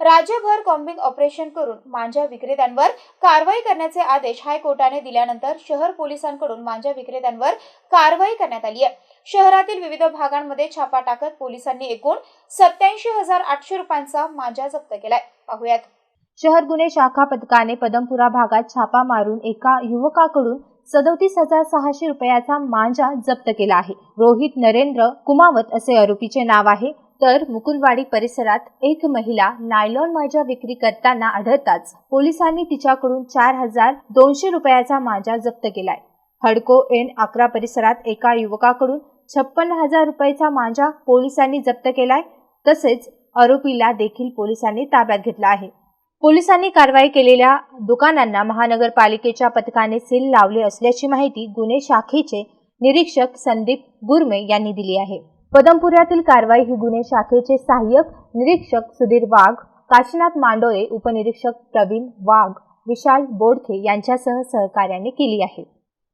राज्यभर combing operation करून मांजा विक्रेत्यांवर कारवाई करण्याचे आदेश हायकोर्टाने दिल्यानंतर शहर पोलिसांकडून मांजा विक्रेत्यांवर कारवाई करण्यात आली आहे. शहरातील विविध भागांमध्ये छापा टाकत पोलिसांनी एकूण सत्याऐंशी हजार आठशे रुपयांचा मांजा जप्त केलाय. पाहुयात. शहर गुन्हे शाखा पथकाने पदमपुरा भागात छापा मारून एका युवकाकडून सदोतीस हजार सहाशे रुपयाचा मांजा जप्त केला आहे. रोहित नरेंद्र कुमावत असे आरोपीचे नाव आहे. तर मुकुंदवाडी परिसरात एक महिला नायलॉन मांजा विक्री करताना आढळताच पोलिसांनी तिच्याकडून चार हजार दोनशे रुपयाचा मांजा जप्त केलाय. हडको एन अकरा परिसरात एका युवकाकडून छप्पन्न हजार रुपयाचा मांजा पोलिसांनी जप्त केलाय तसेच आरोपीला देखील पोलिसांनी ताब्यात घेतला आहे. पोलिसांनी कारवाई केलेल्या दुकानांना महानगरपालिकेच्या पथकाने सील लावले असल्याची माहिती गुन्हे शाखेचे निरीक्षक संदीप गुरमे यांनी दिली आहे. पदमपुऱ्यातील कारवाई ही गुन्हे शाखेचे सहाय्यक निरीक्षक सुधीर वाघ काशीनाथ मांडोळे उपनिरीक्षक प्रवीण वाघ विशाल बोडखे यांच्यासह सहकार्याने केली आहे.